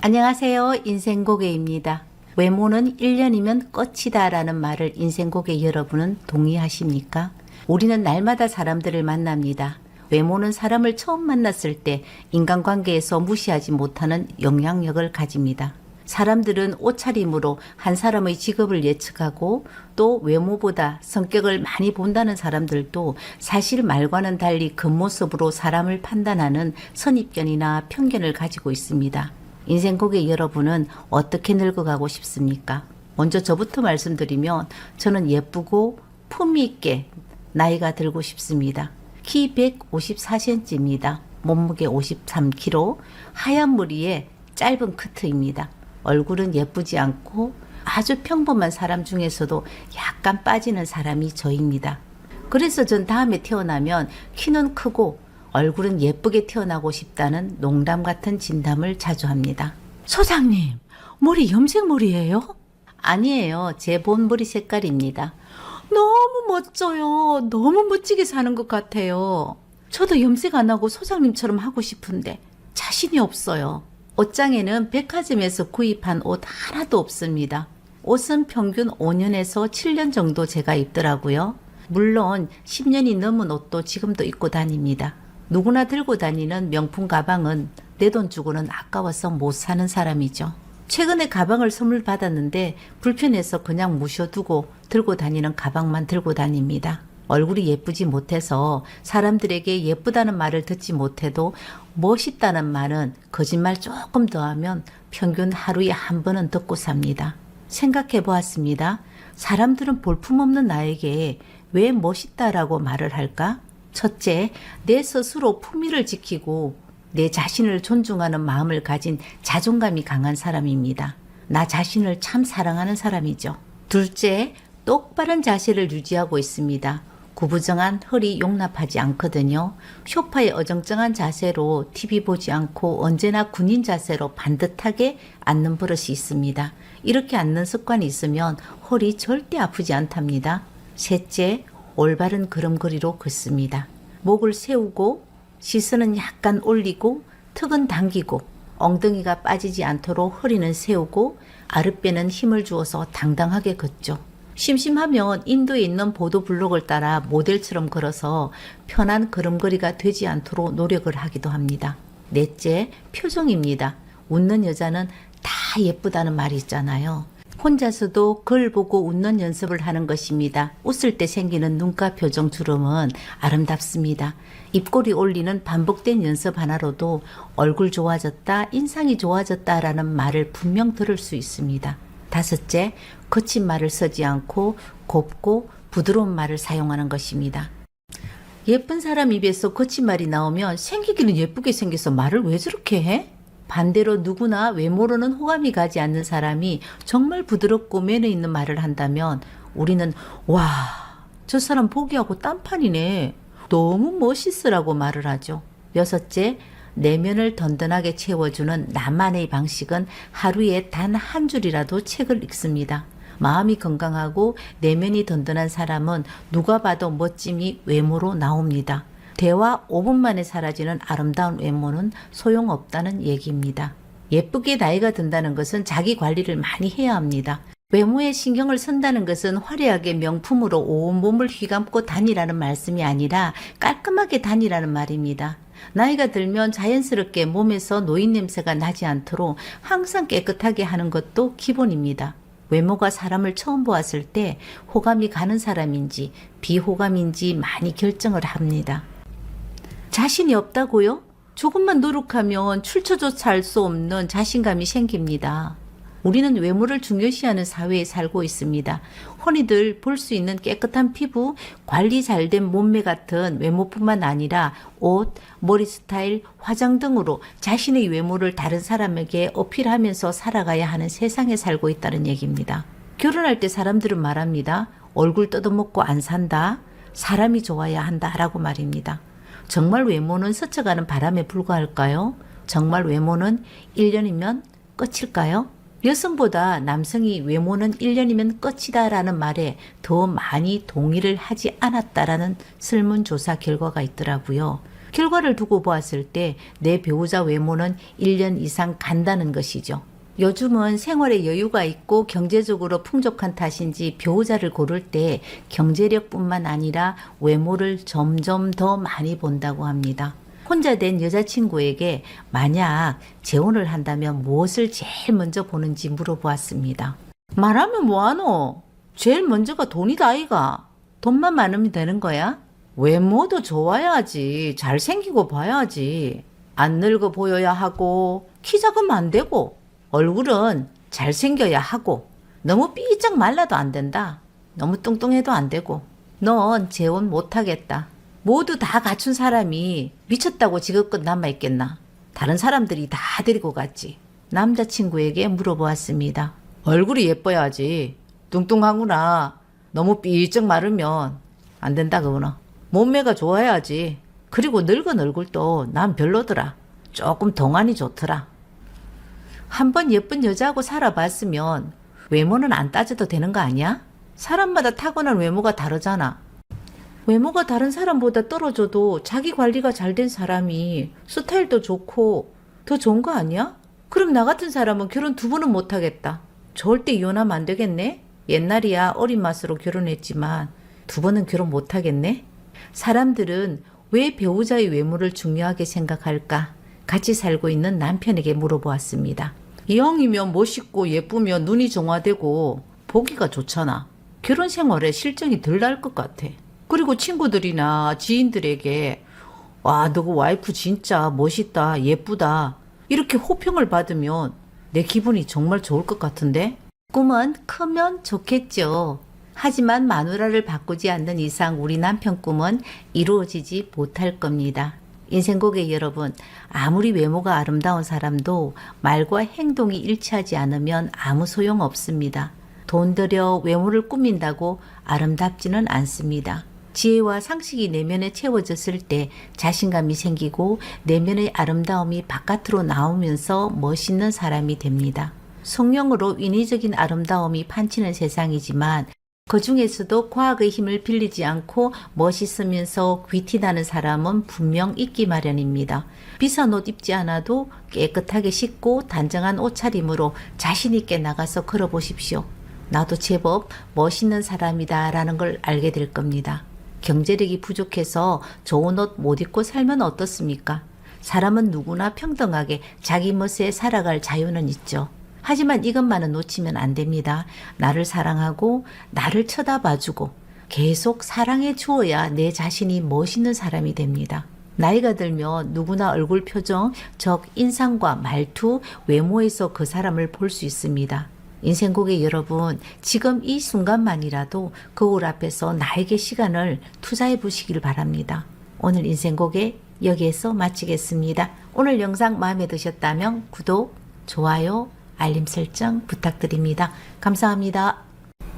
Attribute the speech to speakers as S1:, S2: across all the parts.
S1: 안녕하세요. 인생고개입니다. 외모는 1년이면 끝이다 라는 말을 인생고개 여러분은 동의하십니까? 우리는 날마다 사람들을 만납니다. 외모는 사람을 처음 만났을 때 인간관계에서 무시하지 못하는 영향력을 가집니다. 사람들은 옷차림으로 한 사람의 직업을 예측하고 또 외모보다 성격을 많이 본다는 사람들도 사실 말과는 달리 겉모습으로 사람을 판단하는 선입견이나 편견을 가지고 있습니다. 인생 고객 여러분은 어떻게 늙어가고 싶습니까? 먼저 저부터 말씀드리면 저는 예쁘고 품위 있게 나이가 들고 싶습니다. 키 154cm입니다. 몸무게 53kg, 하얀 무리에 짧은 크트입니다. 얼굴은 예쁘지 않고 아주 평범한 사람 중에서도 약간 빠지는 사람이 저입니다. 그래서 전 다음에 태어나면 키는 크고 얼굴은 예쁘게 태어나고 싶다는 농담 같은 진담을 자주 합니다.
S2: 소장님, 머리 염색머리예요?
S1: 아니에요. 제 본 머리 색깔입니다.
S2: 너무 멋져요. 너무 멋지게 사는 것 같아요. 저도 염색 안 하고 소장님처럼 하고 싶은데 자신이 없어요.
S1: 옷장에는 백화점에서 구입한 옷 하나도 없습니다. 옷은 평균 5년에서 7년 정도 제가 입더라고요. 물론 10년이 넘은 옷도 지금도 입고 다닙니다. 누구나 들고 다니는 명품 가방은 내 돈 주고는 아까워서 못 사는 사람이죠. 최근에 가방을 선물 받았는데 불편해서 그냥 무셔두고 들고 다니는 가방만 들고 다닙니다. 얼굴이 예쁘지 못해서 사람들에게 예쁘다는 말을 듣지 못해도 멋있다는 말은 거짓말 조금 더 하면 평균 하루에 한 번은 듣고 삽니다. 생각해 보았습니다. 사람들은 볼품없는 나에게 왜 멋있다라고 말을 할까? 첫째, 내 스스로 품위를 지키고 내 자신을 존중하는 마음을 가진 자존감이 강한 사람입니다. 나 자신을 참 사랑하는 사람이죠. 둘째, 똑바른 자세를 유지하고 있습니다. 구부정한 허리 용납하지 않거든요. 쇼파에 어정쩡한 자세로 TV 보지 않고 언제나 군인 자세로 반듯하게 앉는 버릇이 있습니다. 이렇게 앉는 습관이 있으면 허리 절대 아프지 않답니다. 셋째, 올바른 걸음걸이로 걷습니다. 목을 세우고 시선은 약간 올리고 턱은 당기고 엉덩이가 빠지지 않도록 허리는 세우고 아랫배는 힘을 주어서 당당하게 걷죠. 심심하면 인도에 있는 보도 블록을 따라 모델처럼 걸어서 편한 걸음걸이가 되지 않도록 노력을 하기도 합니다. 넷째, 표정입니다. 웃는 여자는 다 예쁘다는 말이 있잖아요. 혼자서도 걸 보고 웃는 연습을 하는 것입니다. 웃을 때 생기는 눈가 표정 주름은 아름답습니다. 입꼬리 올리는 반복된 연습 하나로도 얼굴 좋아졌다, 인상이 좋아졌다라는 말을 분명 들을 수 있습니다. 다섯째, 거친 말을 쓰지 않고 곱고 부드러운 말을 사용하는 것입니다. 예쁜 사람 입에서 거친 말이 나오면 생기기는 예쁘게 생겨서 말을 왜 저렇게 해? 반대로 누구나 외모로는 호감이 가지 않는 사람이 정말 부드럽고 매너 있는 말을 한다면 우리는 와, 저 사람 보기하고 딴판이네. 너무 멋있으라고 말을 하죠. 여섯째, 내면을 든든하게 채워주는 나만의 방식은 하루에 단 한 줄이라도 책을 읽습니다. 마음이 건강하고 내면이 든든한 사람은 누가 봐도 멋짐이 외모로 나옵니다. 대화 5분 만에 사라지는 아름다운 외모는 소용없다는 얘기입니다. 예쁘게 나이가 든다는 것은 자기 관리를 많이 해야 합니다. 외모에 신경을 쓴다는 것은 화려하게 명품으로 온몸을 휘감고 다니라는 말씀이 아니라 깔끔하게 다니라는 말입니다. 나이가 들면 자연스럽게 몸에서 노인 냄새가 나지 않도록 항상 깨끗하게 하는 것도 기본입니다. 외모가 사람을 처음 보았을 때 호감이 가는 사람인지 비호감인지 많이 결정을 합니다. 자신이 없다고요? 조금만 노력하면 출처조차 알 수 없는 자신감이 생깁니다. 우리는 외모를 중요시하는 사회에 살고 있습니다. 흔히들 볼 수 있는 깨끗한 피부, 관리 잘 된 몸매 같은 외모뿐만 아니라 옷, 머리 스타일, 화장 등으로 자신의 외모를 다른 사람에게 어필하면서 살아가야 하는 세상에 살고 있다는 얘기입니다. 결혼할 때 사람들은 말합니다. 얼굴 뜯어먹고 안 산다. 사람이 좋아야 한다 라고 말입니다. 정말 외모는 스쳐가는 바람에 불과할까요? 정말 외모는 1년이면 끝일까요? 여성보다 남성이 외모는 1년이면 끝이다라는 말에 더 많이 동의를 하지 않았다라는 설문조사 결과가 있더라고요. 결과를 두고 보았을 때 내 배우자 외모는 1년 이상 간다는 것이죠. 요즘은 생활에 여유가 있고 경제적으로 풍족한 탓인지 배우자를 고를 때 경제력뿐만 아니라 외모를 점점 더 많이 본다고 합니다. 혼자 된 여자친구에게 만약 재혼을 한다면 무엇을 제일 먼저 보는지 물어보았습니다. 말하면 뭐하노? 제일 먼저가 돈이다 아이가. 돈만 많으면 되는 거야? 외모도 좋아야지. 잘생기고 봐야지. 안 늙어 보여야 하고 키 작으면 안 되고 얼굴은 잘생겨야 하고 너무 삐쩍 말라도 안 된다. 너무 뚱뚱해도 안 되고 넌 재혼 못하겠다. 모두 다 갖춘 사람이 미쳤다고 지금껏 남아있겠나? 다른 사람들이 다 데리고 갔지. 남자친구에게 물어보았습니다. 얼굴이 예뻐야지. 뚱뚱하구나. 너무 삐쩍 마르면 안 된다 그거는. 몸매가 좋아야지. 그리고 늙은 얼굴도 난 별로더라. 조금 동안이 좋더라. 한번 예쁜 여자하고 살아봤으면 외모는 안 따져도 되는 거 아니야? 사람마다 타고난 외모가 다르잖아. 외모가 다른 사람보다 떨어져도 자기 관리가 잘 된 사람이 스타일도 좋고 더 좋은 거 아니야? 그럼 나 같은 사람은 결혼 두 번은 못 하겠다. 절대 이혼하면 안 되겠네? 옛날이야 어린 맛으로 결혼했지만 두 번은 결혼 못 하겠네? 사람들은 왜 배우자의 외모를 중요하게 생각할까? 같이 살고 있는 남편에게 물어보았습니다. 이왕이면 멋있고 예쁘면 눈이 정화되고 보기가 좋잖아. 결혼 생활에 실정이 덜 날 것 같아. 그리고 친구들이나 지인들에게 와, 너 그 와이프 진짜 멋있다, 예쁘다. 이렇게 호평을 받으면 내 기분이 정말 좋을 것 같은데? 꿈은 크면 좋겠죠. 하지만 마누라를 바꾸지 않는 이상 우리 남편 꿈은 이루어지지 못할 겁니다. 인생고객 여러분, 아무리 외모가 아름다운 사람도 말과 행동이 일치하지 않으면 아무 소용 없습니다. 돈 들여 외모를 꾸민다고 아름답지는 않습니다. 지혜와 상식이 내면에 채워졌을 때 자신감이 생기고 내면의 아름다움이 바깥으로 나오면서 멋있는 사람이 됩니다. 성령으로 인위적인 아름다움이 판치는 세상이지만 그 중에서도 과학의 힘을 빌리지 않고 멋있으면서 귀티나는 사람은 분명 있기 마련입니다. 비싼 옷 입지 않아도 깨끗하게 씻고 단정한 옷차림으로 자신있게 나가서 걸어보십시오. 나도 제법 멋있는 사람이다 라는 걸 알게 될 겁니다. 경제력이 부족해서 좋은 옷 못 입고 살면 어떻습니까? 사람은 누구나 평등하게 자기 멋에 살아갈 자유는 있죠. 하지만 이것만은 놓치면 안 됩니다. 나를 사랑하고 나를 쳐다봐주고 계속 사랑해 주어야 내 자신이 멋있는 사람이 됩니다. 나이가 들면 누구나 얼굴 표정, 적 인상과 말투, 외모에서 그 사람을 볼 수 있습니다. 인생고객 여러분, 지금 이 순간만이라도 거울 앞에서 나에게 시간을 투자해 보시길 바랍니다. 오늘 인생고객 여기에서 마치겠습니다. 오늘 영상 마음에 드셨다면 구독, 좋아요, 알림 설정 부탁드립니다. 감사합니다.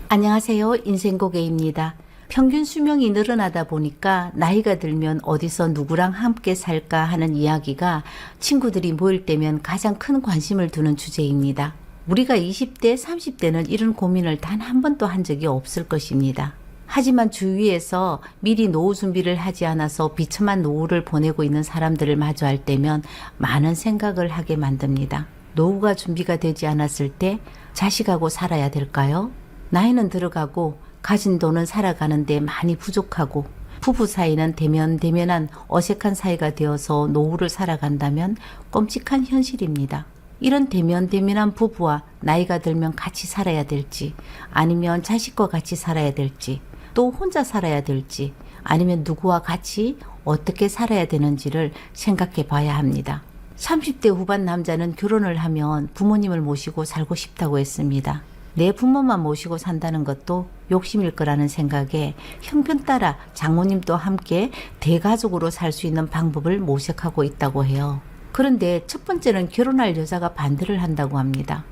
S1: 안녕하세요. 인생고개입니다. 평균 수명이 늘어나다 보니까 나이가 들면 어디서 누구랑 함께 살까 하는 이야기가 친구들이 모일 때면 가장 큰 관심을 두는 주제입니다. 우리가 20대, 30대는 이런 고민을 단 한 번도 한 적이 없을 것입니다. 하지만 주위에서 미리 노후 준비를 하지 않아서 비참한 노후를 보내고 있는 사람들을 마주할 때면 많은 생각을 하게 만듭니다. 노후가 준비가 되지 않았을 때 자식하고 살아야 될까요? 나이는 들어가고 가진 돈은 살아가는데 많이 부족하고 부부 사이는 대면 대면한 어색한 사이가 되어서 노후를 살아간다면 끔찍한 현실입니다. 이런 대면 대면한 부부와 나이가 들면 같이 살아야 될지 아니면 자식과 같이 살아야 될지 또 혼자 살아야 될지 아니면 누구와 같이 어떻게 살아야 되는지를 생각해 봐야 합니다. 30대 후반 남자는 결혼을 하면 부모님을 모시고 살고 싶다고 했습니다. 내 부모만 모시고 산다는 것도 욕심일 거라는 생각에 형편 따라 장모님도 함께 대가족으로 살 수 있는 방법을 모색하고 있다고 해요. 그런데 첫 번째는 결혼할 여자가 반대를 한다고 합니다.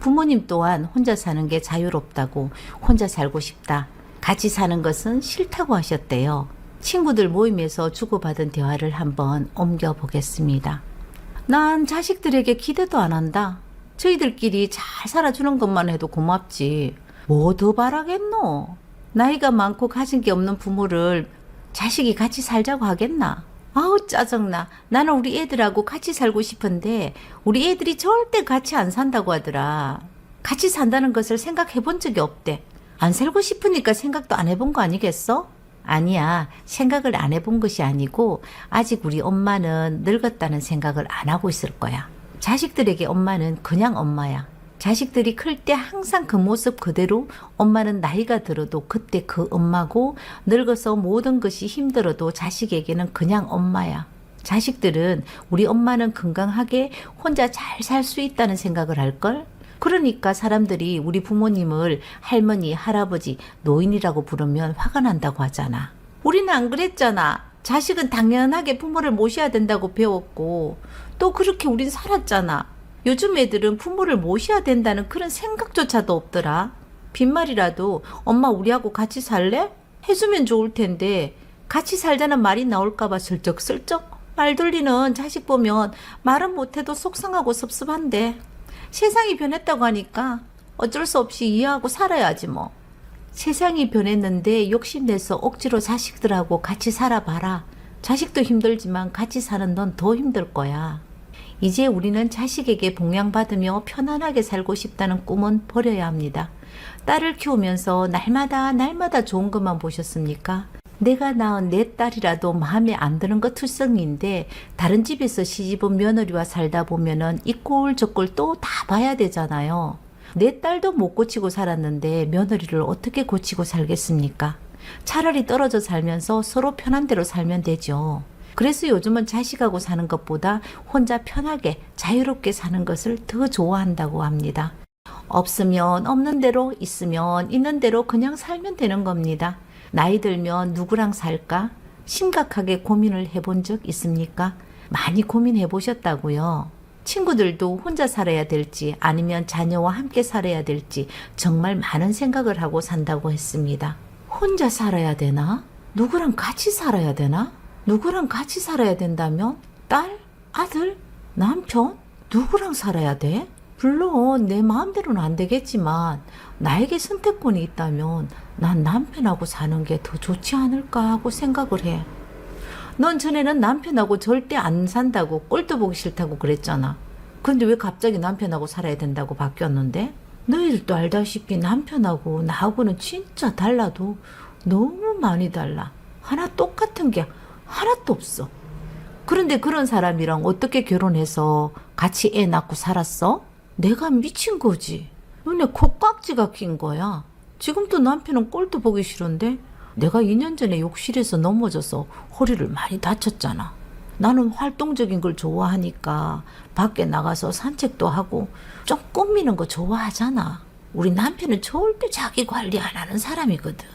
S1: 부모님 또한 혼자 사는 게 자유롭다고 혼자 살고 싶다. 같이 사는 것은 싫다고 하셨대요. 친구들 모임에서 주고받은 대화를 한번 옮겨 보겠습니다. 난 자식들에게 기대도 안 한다. 저희들끼리 잘 살아주는 것만 해도 고맙지. 뭐 더 바라겠노? 나이가 많고 가진 게 없는 부모를 자식이 같이 살자고 하겠나? 아우 짜증나. 나는 우리 애들하고 같이 살고 싶은데 우리 애들이 절대 같이 안 산다고 하더라. 같이 산다는 것을 생각해 본 적이 없대. 안 살고 싶으니까 생각도 안 해본 거 아니겠어? 아니야. 생각을 안 해본 것이 아니고 아직 우리 엄마는 늙었다는 생각을 안 하고 있을 거야. 자식들에게 엄마는 그냥 엄마야. 자식들이 클 때 항상 그 모습 그대로 엄마는 나이가 들어도 그때 그 엄마고 늙어서 모든 것이 힘들어도 자식에게는 그냥 엄마야. 자식들은 우리 엄마는 건강하게 혼자 잘 살 수 있다는 생각을 할걸? 그러니까 사람들이 우리 부모님을 할머니, 할아버지, 노인이라고 부르면 화가 난다고 하잖아. 우리는 안 그랬잖아. 자식은 당연하게 부모를 모셔야 된다고 배웠고, 또 그렇게 우린 살았잖아. 요즘 애들은 부모를 모셔야 된다는 그런 생각조차도 없더라. 빈말이라도 엄마 우리하고 같이 살래? 해주면 좋을 텐데 같이 살자는 말이 나올까봐 슬쩍슬쩍 말 돌리는 자식 보면 말은 못해도 속상하고 섭섭한데 세상이 변했다고 하니까 어쩔 수 없이 이해하고 살아야지 뭐. 세상이 변했는데 욕심내서 억지로 자식들하고 같이 살아봐라. 자식도 힘들지만 같이 사는 넌 더 힘들 거야. 이제 우리는 자식에게 봉양받으며 편안하게 살고 싶다는 꿈은 버려야 합니다. 딸을 키우면서 날마다 날마다 좋은 것만 보셨습니까? 내가 낳은 내 딸이라도 마음에 안 드는 것 투성인데 다른 집에서 시집온 며느리와 살다 보면은 이 꼴 저 꼴 또 다 봐야 되잖아요. 내 딸도 못 고치고 살았는데 며느리를 어떻게 고치고 살겠습니까? 차라리 떨어져 살면서 서로 편한 대로 살면 되죠. 그래서 요즘은 자식하고 사는 것보다 혼자 편하게 자유롭게 사는 것을 더 좋아한다고 합니다. 없으면 없는 대로 있으면 있는 대로 그냥 살면 되는 겁니다. 나이 들면 누구랑 살까? 심각하게 고민을 해본 적 있습니까? 많이 고민해 보셨다고요. 친구들도 혼자 살아야 될지 아니면 자녀와 함께 살아야 될지 정말 많은 생각을 하고 산다고 했습니다. 혼자 살아야 되나? 누구랑 같이 살아야 되나? 누구랑 같이 살아야 된다면? 딸? 아들? 남편? 누구랑 살아야 돼? 물론 내 마음대로는 안 되겠지만 나에게 선택권이 있다면 난 남편하고 사는 게 더 좋지 않을까 하고 생각을 해. 넌 전에는 남편하고 절대 안 산다고 꼴도 보기 싫다고 그랬잖아. 근데 왜 갑자기 남편하고 살아야 된다고 바뀌었는데? 너희들도 알다시피 남편하고 나하고는 진짜 달라도 너무 많이 달라. 하나 똑같은 게 하나도 없어. 그런데 그런 사람이랑 어떻게 결혼해서 같이 애 낳고 살았어? 내가 미친 거지. 눈에 콧깍지가 낀 거야. 지금도 남편은 꼴도 보기 싫은데 내가 2년 전에 욕실에서 넘어져서 허리를 많이 다쳤잖아. 나는 활동적인 걸 좋아하니까 밖에 나가서 산책도 하고 좀 꾸미는 거 좋아하잖아. 우리 남편은 절대 자기 관리 안 하는 사람이거든.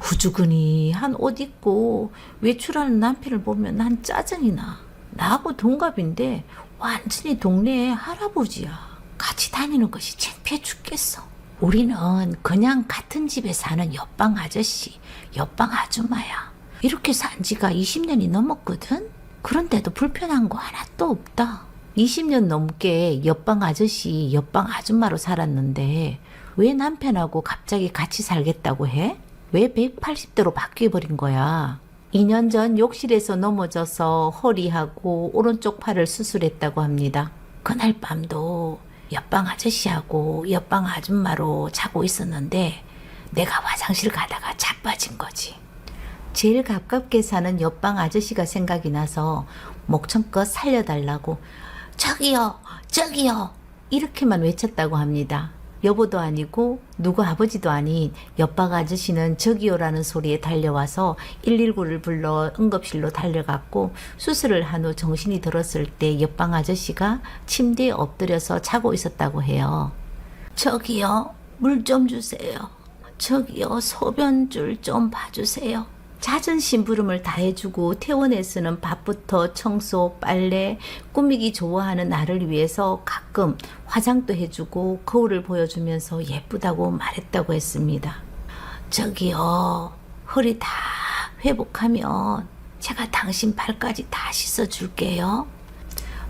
S1: 후주근이 한 옷 입고 외출하는 남편을 보면 난 짜증이 나. 나하고 동갑인데 완전히 동네의 할아버지야. 같이 다니는 것이 창피해 죽겠어. 우리는 그냥 같은 집에 사는 옆방 아저씨, 옆방 아줌마야. 이렇게 산 지가 20년이 넘었거든? 그런데도 불편한 거 하나도 없다. 20년 넘게 옆방 아저씨, 옆방 아줌마로 살았는데 왜 남편하고 갑자기 같이 살겠다고 해? 왜 180도로 바뀌어버린 거야? 2년 전 욕실에서 넘어져서 허리하고 오른쪽 팔을 수술했다고 합니다. 그날 밤도 옆방 아저씨하고 옆방 아줌마로 자고 있었는데 내가 화장실 가다가 자빠진 거지. 제일 가깝게 사는 옆방 아저씨가 생각이 나서 목청껏 살려달라고 저기요, 저기요 이렇게만 외쳤다고 합니다. 여보도 아니고 누구 아버지도 아닌 옆방 아저씨는 저기요라는 소리에 달려와서 119를 불러 응급실로 달려갔고 수술을 한 후 정신이 들었을 때 옆방 아저씨가 침대에 엎드려서 자고 있었다고 해요. 저기요, 물 좀 주세요. 저기요, 소변줄 좀 봐주세요. 잦은 심부름을 다 해주고 퇴원에 쓰는 밥부터 청소, 빨래, 꾸미기 좋아하는 나를 위해서 가끔 화장도 해주고 거울을 보여주면서 예쁘다고 말했다고 했습니다. 저기요, 허리 다 회복하면 제가 당신 발까지 다 씻어줄게요.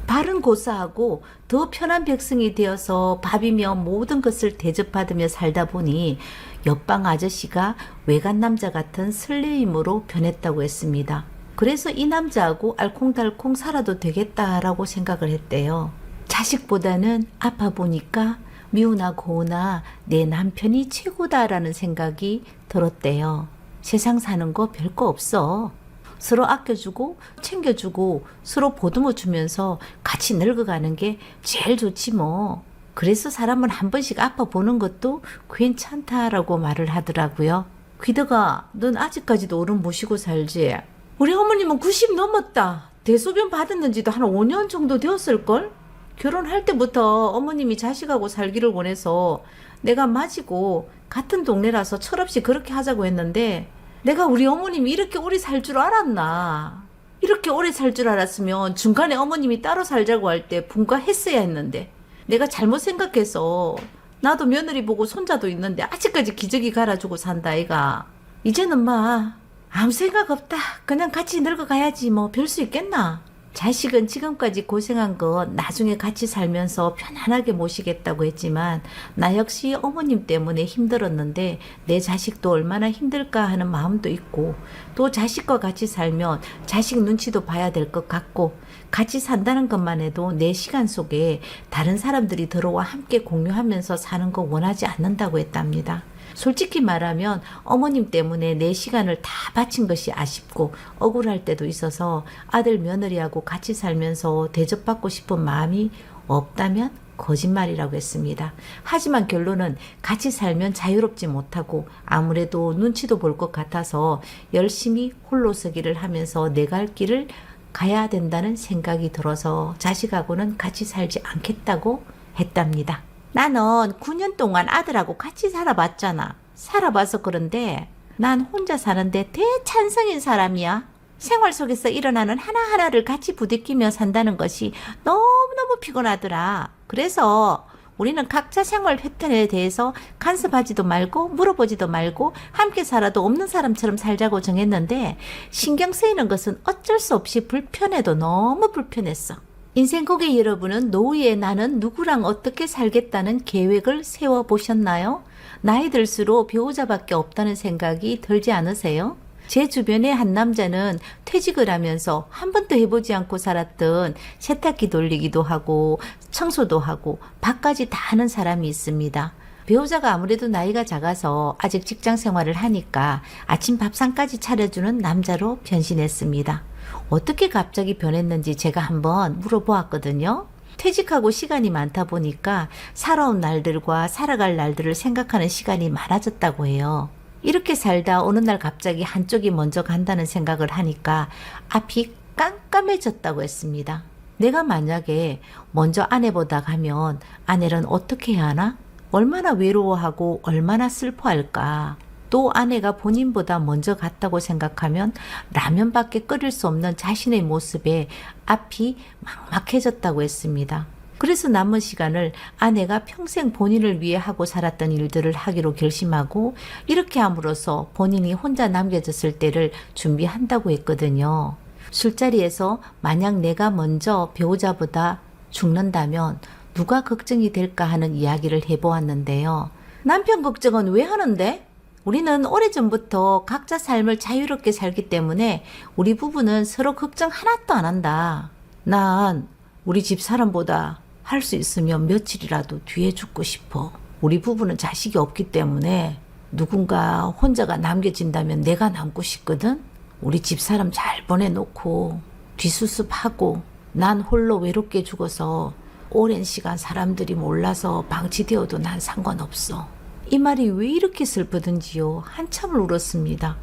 S1: 발은 고사하고 더 편한 백성이 되어서 밥이며 모든 것을 대접받으며 살다 보니 옆방 아저씨가 외간 남자 같은 설레임으로 변했다고 했습니다. 그래서 이 남자하고 알콩달콩 살아도 되겠다라고 생각을 했대요. 자식보다는 아파 보니까 미우나 고우나 내 남편이 최고다라는 생각이 들었대요. 세상 사는 거 별거 없어. 서로 아껴주고 챙겨주고 서로 보듬어 주면서 같이 늙어가는 게 제일 좋지 뭐. 그래서 사람은 한 번씩 아파 보는 것도 괜찮다라고 말을 하더라고요. 귀덕아, 넌 아직까지도 어른 모시고 살지? 우리 어머님은 90 넘었다. 대소변 받았는지도 한 5년 정도 되었을걸? 결혼할 때부터 어머님이 자식하고 살기를 원해서 내가 맞이고 같은 동네라서 철없이 그렇게 하자고 했는데 내가 우리 어머님이 이렇게 오래 살 줄 알았나? 이렇게 오래 살 줄 알았으면 중간에 어머님이 따로 살자고 할 때 분가했어야 했는데 내가 잘못 생각해서 나도 며느리 보고 손자도 있는데 아직까지 기저귀 갈아주고 산다 아이가. 이제는 마 아무 생각 없다. 그냥 같이 늙어가야지 뭐 별 수 있겠나? 자식은 지금까지 고생한 거 나중에 같이 살면서 편안하게 모시겠다고 했지만 나 역시 어머님 때문에 힘들었는데 내 자식도 얼마나 힘들까 하는 마음도 있고 또 자식과 같이 살면 자식 눈치도 봐야 될 것 같고 같이 산다는 것만 해도 내 시간 속에 다른 사람들이 들어와 함께 공유하면서 사는 거 원하지 않는다고 했답니다. 솔직히 말하면 어머님 때문에 내 시간을 다 바친 것이 아쉽고 억울할 때도 있어서 아들 며느리하고 같이 살면서 대접받고 싶은 마음이 없다면 거짓말이라고 했습니다. 하지만 결론은 같이 살면 자유롭지 못하고 아무래도 눈치도 볼 것 같아서 열심히 홀로 서기를 하면서 내 갈 길을 가야 된다는 생각이 들어서 자식하고는 같이 살지 않겠다고 했답니다. 나는 9년 동안 아들하고 같이 살아봤잖아. 살아봐서 그런데 난 혼자 사는데 대찬성인 사람이야. 생활 속에서 일어나는 하나하나를 같이 부딪히며 산다는 것이 너무너무 피곤하더라. 그래서 우리는 각자 생활 패턴에 대해서 간섭하지도 말고 물어보지도 말고 함께 살아도 없는 사람처럼 살자고 정했는데 신경 쓰이는 것은 어쩔 수 없이 불편해도 너무 불편했어. 인생 고객 여러분은 노후에 나는 누구랑 어떻게 살겠다는 계획을 세워 보셨나요? 나이 들수록 배우자밖에 없다는 생각이 들지 않으세요? 제 주변의 한 남자는 퇴직을 하면서 한 번도 해보지 않고 살았던 세탁기 돌리기도 하고 청소도 하고 밥까지 다 하는 사람이 있습니다. 배우자가 아무래도 나이가 작아서 아직 직장 생활을 하니까 아침 밥상까지 차려주는 남자로 변신했습니다. 어떻게 갑자기 변했는지 제가 한번 물어보았거든요. 퇴직하고 시간이 많다 보니까 살아온 날들과 살아갈 날들을 생각하는 시간이 많아졌다고 해요. 이렇게 살다 어느 날 갑자기 한쪽이 먼저 간다는 생각을 하니까 앞이 깜깜해졌다고 했습니다. 내가 만약에 먼저 아내보다 가면 아내는 어떻게 해야 하나? 얼마나 외로워하고 얼마나 슬퍼할까? 또 아내가 본인보다 먼저 갔다고 생각하면 라면밖에 끓일 수 없는 자신의 모습에 앞이 막막해졌다고 했습니다. 그래서 남은 시간을 아내가 평생 본인을 위해 하고 살았던 일들을 하기로 결심하고 이렇게 함으로써 본인이 혼자 남겨졌을 때를 준비한다고 했거든요. 술자리에서 만약 내가 먼저 배우자보다 죽는다면 누가 걱정이 될까 하는 이야기를 해보았는데요. 남편 걱정은 왜 하는데? 우리는 오래전부터 각자 삶을 자유롭게 살기 때문에 우리 부부는 서로 걱정 하나도 안 한다. 난 우리 집 사람보다 할 수 있으면 며칠이라도 뒤에 죽고 싶어. 우리 부부는 자식이 없기 때문에 누군가 혼자가 남겨진다면 내가 남고 싶거든. 우리 집 사람 잘 보내놓고 뒤수습하고 난 홀로 외롭게 죽어서 오랜 시간 사람들이 몰라서 방치되어도 난 상관없어. 이 말이 왜 이렇게 슬프든지요. 한참을 울었습니다.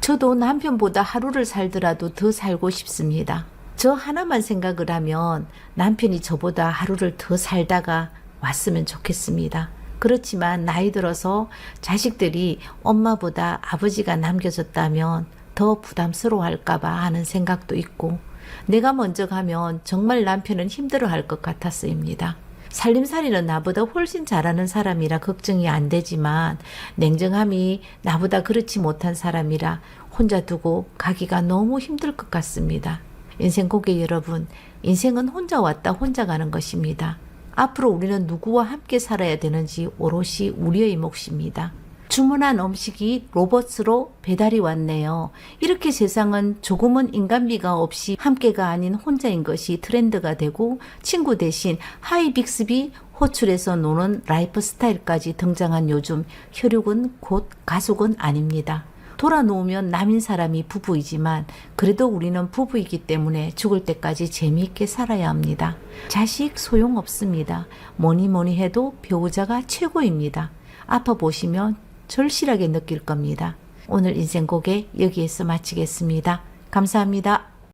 S1: 저도 남편보다 하루를 살더라도 더 살고 싶습니다. 저 하나만 생각을 하면 남편이 저보다 하루를 더 살다가 왔으면 좋겠습니다. 그렇지만 나이 들어서 자식들이 엄마보다 아버지가 남겨졌다면 더 부담스러워 할까봐 하는 생각도 있고 내가 먼저 가면 정말 남편은 힘들어 할 것 같았습니다. 살림살이는 나보다 훨씬 잘하는 사람이라 걱정이 안 되지만 냉정함이 나보다 그렇지 못한 사람이라 혼자 두고 가기가 너무 힘들 것 같습니다. 인생 고객 여러분, 인생은 혼자 왔다 혼자 가는 것입니다. 앞으로 우리는 누구와 함께 살아야 되는지 오롯이 우리의 몫입니다. 주문한 음식이 로봇으로 배달이 왔네요. 이렇게 세상은 조금은 인간미가 없이 함께가 아닌 혼자인 것이 트렌드가 되고 친구 대신 하이 빅스비 호출해서 노는 라이프 스타일까지 등장한 요즘 혈육은 곧 가족은 아닙니다. 돌아 놓으면 남인 사람이 부부이지만 그래도 우리는 부부이기 때문에 죽을 때까지 재미있게 살아야 합니다. 자식 소용없습니다. 뭐니 뭐니 해도 배우자가 최고입니다. 아파 보시면 절실하게 느낄 겁니다. 오늘 인생고개 여기에서 마치겠습니다. 감사합니다.